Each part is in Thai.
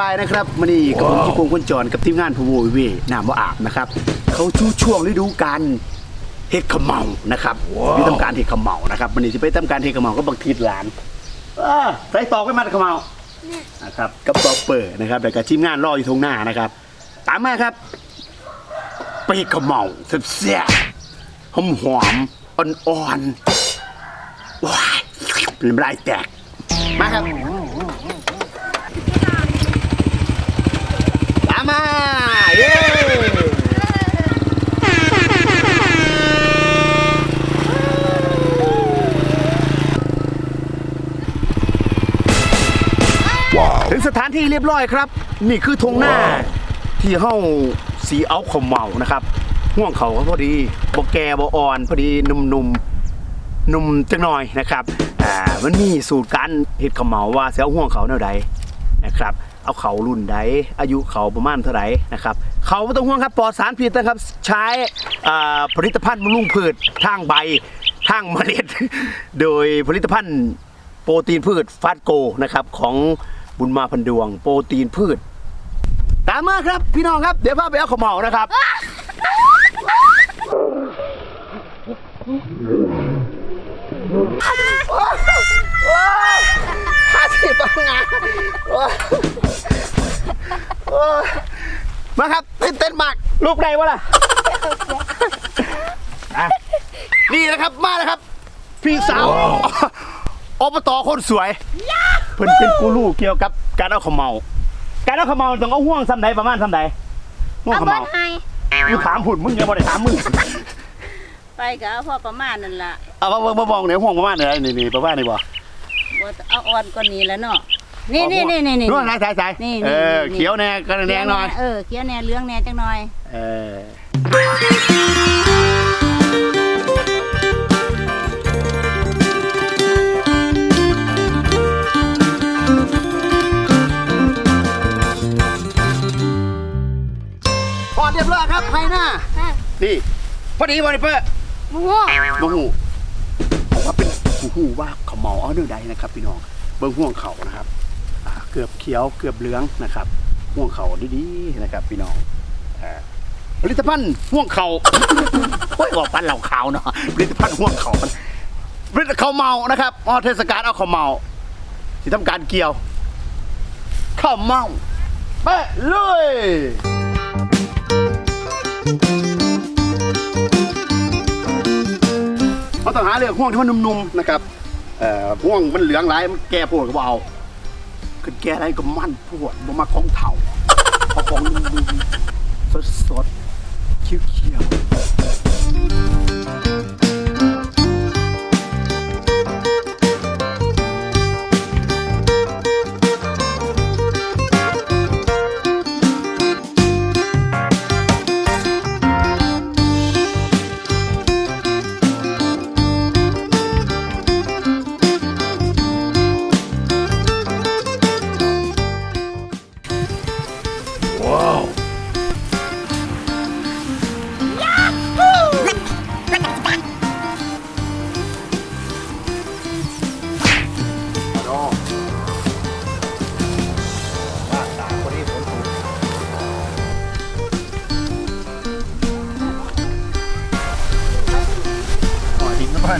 ปลายนะครับมันนี่กับผมจุกงคนจรกับทีมงานพะโวเวน้ำว่าอาบนะครับเขาชูช่วงฤดูกาลเฮ็ดขมเมานะครับมีทำการเฮ็ดขมเมานะครับมันนี่จะไปทำการเฮ็ดขมเมาก็บักทีดหลานอ่าใส่ตอกไว้มาขมเมานะครับกับตอกเปิดนะครับแต่กับทีมงานรออยู่ตรงหน้านะครับ ตามมาครับไปเฮ็ดขมเมาแซ่บๆหอมหอมๆอ่อนๆว้ายน้ำลายแตกมาครับ ตา มมา เย้ถึงสถานที่เรียบร้อยครับ นี่คือธงหน้า ที่เฮ้าสีเอาเขาเมานะครับห่วงเขาก็พอดีบอแกบอ่อน พอดีหนุ่มๆหนุ่มจังหน่อยนะครับอ่ามันมีสูตรการเห็ดขาวเหมาว่าเสียห่วงเขาแนวใดนะครับ เอาเขารุ่นใดอายุเขาประมาณเท่าไหร่นะครับเขาไม่ต้องห่วงครับปลอดสารพิษนะครับใช้ผลิตภัณฑ์บำรุงพืชทางใบทางเมล็ด โดยผลิตภัณฑ์โปรตีนพืชฟาสโกนะครับของบุญมาพันดวง โปรตีนพืช ตามมาครับพี่น้องครับเดี๋ยวพาไปเอาขาวเหมานะครับ ห้าสิบปังงาโอ้ยโอ้ย มาครับตื่นเต้นมาก ลูกใดวะล่ะอะนี่นะครับมาแล้วครับ พี่สาวอบตคนสวยเพิ่นเป็นกูรูเกี่ยวกับการเอาขาวเหมา การเอาขาวเหมาต้องเอาห่วงซ้ำใดประมาณซ้ำใดห่วงเอาขาวเหเบิมาดให้กูถามผุนมึงยังบ่ได้ถามมึงไปก็เอาพอประมาณนั่นล่ะเอามามาบอกเนี่อยห่วงประมาณไหนนี่นี่ประมาณนี้บ่ บ่เอาอ่อนกว่านี้แล้วเนาะนี่นี่นี่นี่นี่นู่นนายสายสายนี่เออนี่เขียวแน่กระแดงหน่อยเออเขียวแหน่เหลืองแหน่จังหน่อย เออพอเรียบร้อยครับไฮหน้านี่พอดีวันนี้เพื่อหมูบ่หูผมว่าเป็นหูหูว่า เมาเอาเนื้อใดนะครับพี่น้องเบิ้งห่วงเขานะครับเกือบเขียวเกือบเหลืองนะครับห่วงเขาดีๆนะครับ พี่น้องผลิตภัณฑ์ห่วงเขาโอ้ยบอกปันเหล่าขาวเนาะผลิตภัณฑ์ห่วงเขามันผลิตเขาเมานะครับอ๋อเทศกาลเอาเขาเมาที่ทำการเกี่ยวข้าวเมาไปเลยเราต้องหาเรื่องห่วงที่มันนุ่มๆนะครับ เอ่อห่วงมันเหลืองหลายมันแก่ปวดก็บ่เอาขึ้นแก่อะไรก็มันปวดบ่มาของเถ่าเอาของนุ่มๆสดๆเคี้ยวๆ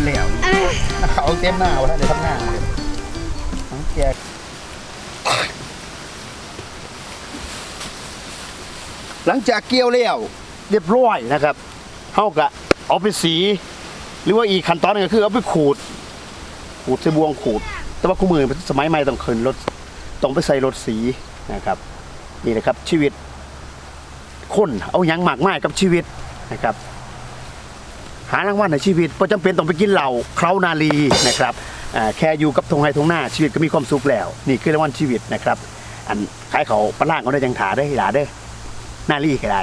ดินก็พันเหลวเขาเต็มหน้าวะเดี๋ยวทำงานเลยน้องแกหลังจากเกี่ยวแล้วเรียบร้อยนะครับเฮากะเอาไปสี หรือว่าอีกขั้นตอนหนึงก็คือเอาไปขูด ขูดใส่บวงขูด แต่ว่าคู่มือสมัยใหม่ต้องขึ้นรถต้องไปใส่รถสีนะครับ นี่นะครับชีวิตคนเอาหยังมากมายกับชีวิตนะครับ หารางวัลในชีวิตเพราะจำเป็นต้องไปกินเหล่าเคล้านาลีนะครับแค่อยู่กับทงไฮทงหน้าชีวิตก็มีความสุขแล้ว นี่คือรางวัลชีวิตนะครับ อันขายเขาปลาล่างเขาได้ยังถาได้หลาได้นาลีก็ได้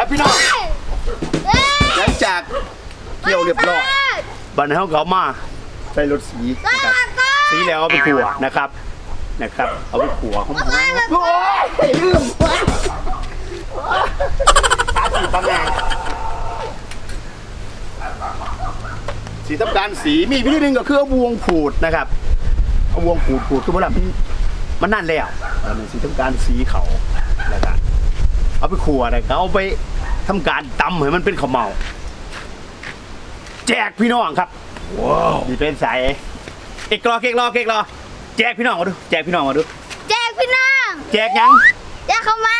ครับพี่น้องหลังจากเกี่ยวเรียบร้อยบันเฮาเขามาใส่รถสีนะครับสีแล้วเอาไปขัวนะครับนะครับ เอาไปขัวเขาโอ้ยลืมตาสีตั้งงสีทำการสีมีวิธีหนึ่งก็คือเอาวงขูดนะครับเอาวงขูดขูดคือเมื่อไหร่มันมันนั่นแล้วตอนนี้สีทำการสีเขาแล้วก็เอาไปขัวนะครับเอาไป ทำการตำให้มันเป็นข้าวเมาแจกพี่น้องครับว้าวนี่เป็นสายเอกรอเอกรอเอกรอแจกพี่น้องมาดูแจกพี่น้องมาดู แจกพี่น้องแจกยังแจกเข้ามา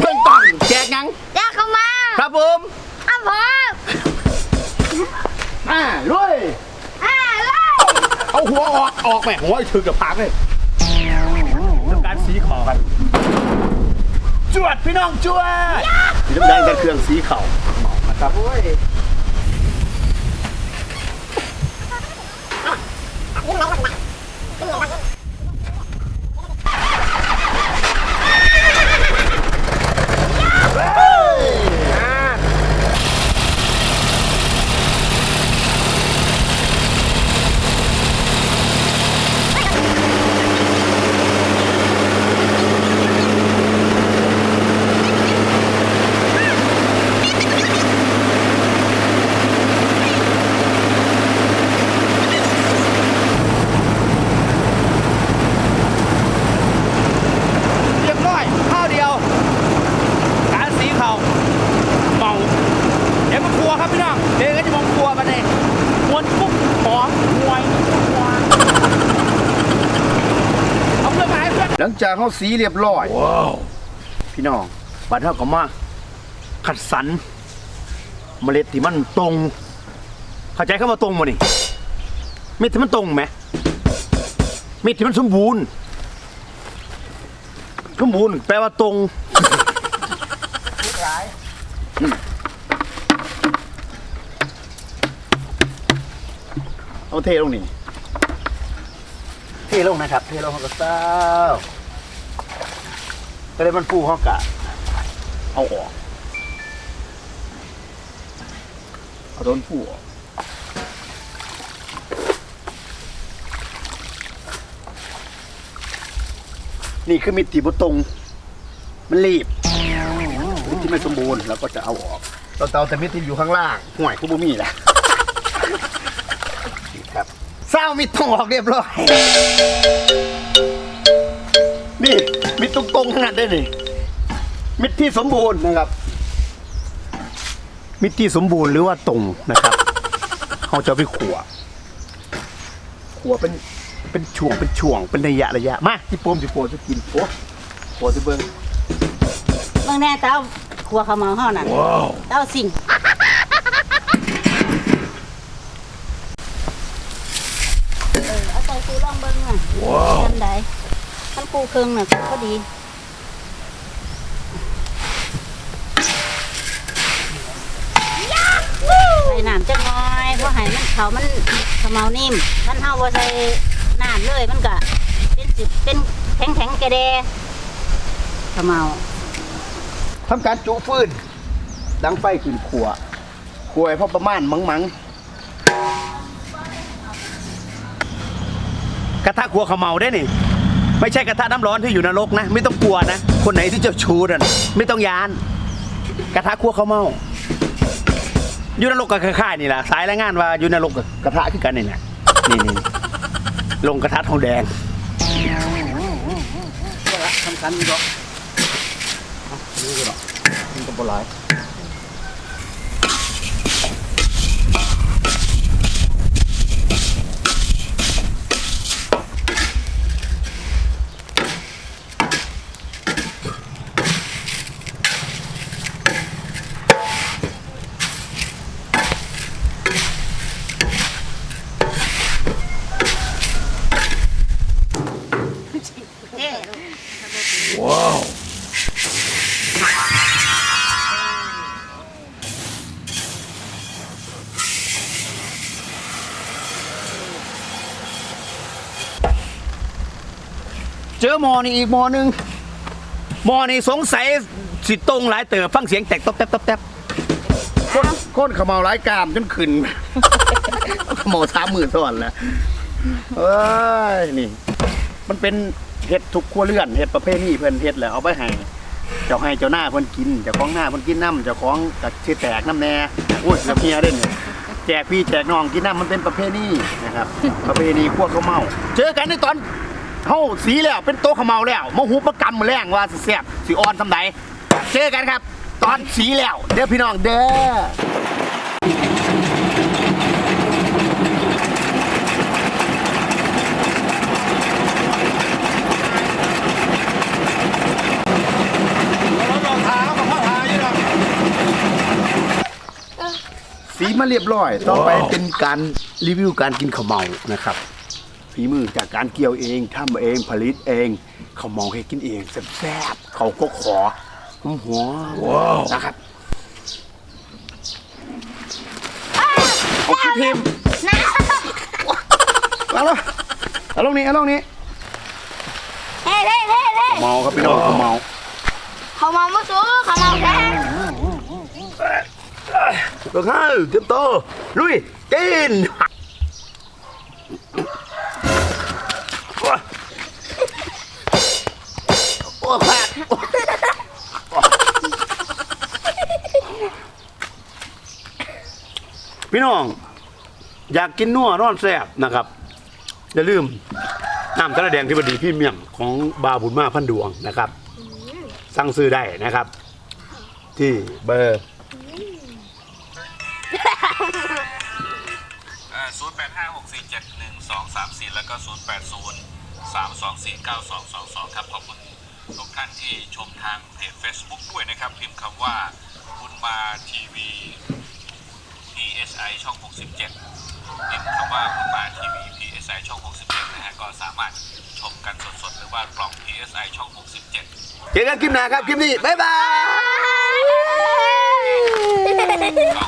เบื้องต้นแจกยังแจกเข้ามาครับผมอ้าวผมอ่าด้วยอ่าเลยเอาหัวออกออกแม่หัวถือกับพักเลยทำการสีขอกันจวดพี่น้องจวด สีน้ำแดงกันเครื่องสีเข่านะครับ โอ้ย เรียบร้อยข้าวเดียว การสีเขาเมาเดี๋ยวมาครัวครับพี่น้องเดี๋ยวก็จะมาครัวมาเลยมวนปุ๊บหอมหวยหวานเอาเพื่อน มาให้เพื่อนหลังจากเขาสีเรียบร้อย ว้าว พี่น้องบัดเท่ากับมาขัดสรรเมล็ดที่มันตรง เข้าใจคำว่าตรงมั้นี่เม็ดที่มันตรงไหมเม็ดที่มันสมบูรณ์สมบูรณ์แปลว่าตรงเอาเทลงนี่เทลงนะครับ เทลงเขาก็เศร้า ก็เลยมันฟูเขากะเอาออกเอาต้นฟูออกนี่คือมิติบุตรง มันรีบมิตที่ไม่สมบูรณ์เราก็จะเอาออกเราเตาแต่มิตที่อยู่ข้างล่างห่วยกูบูมี่แหละนี่ครับเศร้ามิตต้องออกเรียบร้อยนี่ มิตตรงๆขนาดได้นี่มิตที่สมบูรณ์นะครับ มิตที่สมบูรณ์หรือว่าตรงนะครับเขาจะเอาไปขัวขัวเป็นเป็นช่วงเป็นช่วงเป็นระยะระยะมาที่โปมที่โปมจะกินโอ้โปที่เบิ้งเบิ่งแน่เต้าครัวเขาวเมาเฮานั่นว้าวเต้าสิ่งเออเอาใส่คูลองเบิ่งอะว้าว จำได้มันปูเครื่องน่ะพอดีใส่น้ำจังน้อยเพราะให้มันเขามันขมเมานิ่มมันเฮาบ่ใส่น้ำเลยมันก็เป็นสิเป็นแข็งแข็งๆแกะแดขมเมาทำการจุฟืนดังไฟขึ้นขัวขัวให้พอประมาณมังมังกระทะขัวขาวเหมาได้นี่ ไม่ใช่กระทะน้ำร้อนที่อยู่นรกนะ ไม่ต้องกลัวนะ คนไหนที่เจ้าชู้นั่นไม่ต้องยาน กระทะขัวข้าวเมาอยู่นรกกับค่ายนี่แหละสายรายงานว่าอยู่นรกกับกระทะคือกันนี่แหละนี่นี่ลงกระทะทองแดงทำกันนี่ก็นี่ก็มันก็บหลาย เจอหมอนี่อีกหมอหนึงหมอนี่สงสัยสิตรงหลายเติบฟังเสียงแตกตบแตบตบแตบคนคนขมเมาหลายกามจนขึ้นขมเมาสามหมื่นซ้อนแล้วเอ้ยนี่ มันเป็นเห็ดทุกครัวเรือนเห็ดประเภทนี้เพิ่นเห็ดแล้วเอาไปให้เจ้าให้เจ้าหน้าเพิ่นกินเจ้าของหน้าเพิ่นกินน้ำเจ้าของกัสิแตกน้ำแน่โอ้ยเสียเพียเด่นแจกพี่แจกน้องกินน้ำมันเป็นประเภทนี้นะครับ ประเภทนี้พวกเขาวเมา เจอกันในตอน เฮาสีแล้วเป็นโต๊ะขาวเมาแล้วมาหุบมากำมาแรงว่าสิแซ่บสิอ่อนสำใดเจอกันครับ ตอนสีแล้ว เด้อพี่น้องเด้อสีมาเรียบร้อย ต่อไปเป็นการรีวิวการกินข้าวเมานะครับ ฝีมือจากการเกี่ยวเองทำเองผลิตเองข้าวเมาให้กินเองแซ่บๆเขาก็ขอหอมหัวนะครับเอาพี่พิมพ์เอาลงเอาลงนี้เอาลงนี้เฮ้เฮ้เฮ้เฮ้เมาครับพี่น้องข้าวเมาเขามามุสูเขามาแดงตัวข้าวเตรียมโตวลุยกิน พี่น้อง อยากกินนัวนอนแซ่บนะครับอย่าลืมน้ำตะละแดงที่บดีพี่เมียมของบาบุญมาพันดวงนะครับ สั่งซื้อได้นะครับ ที่เบอร์ศูนย์แปดห้าหกสี่เจ็ดหนึ่งสองสามสี่แล้วก็ศูนย์แปดศูนย์สามสองสี่เก้าสองสองสองครับขอบคุณทุกท่านที่ชมทางเพจ Facebook ด้วยนะครับ พิมพ์คำว่าบุญมาทีวี PSI ช่อง 67พิมพ์คำว่าบุญมาทีวี PSI ช่อง 67 นะฮะ ก็สามารถชมกันสดๆ หรือว่ากล่อง PSI ช่อง 67เจอกันคลิปหน้าครับ คลิปนี้ บ๊ายบาย กล่อง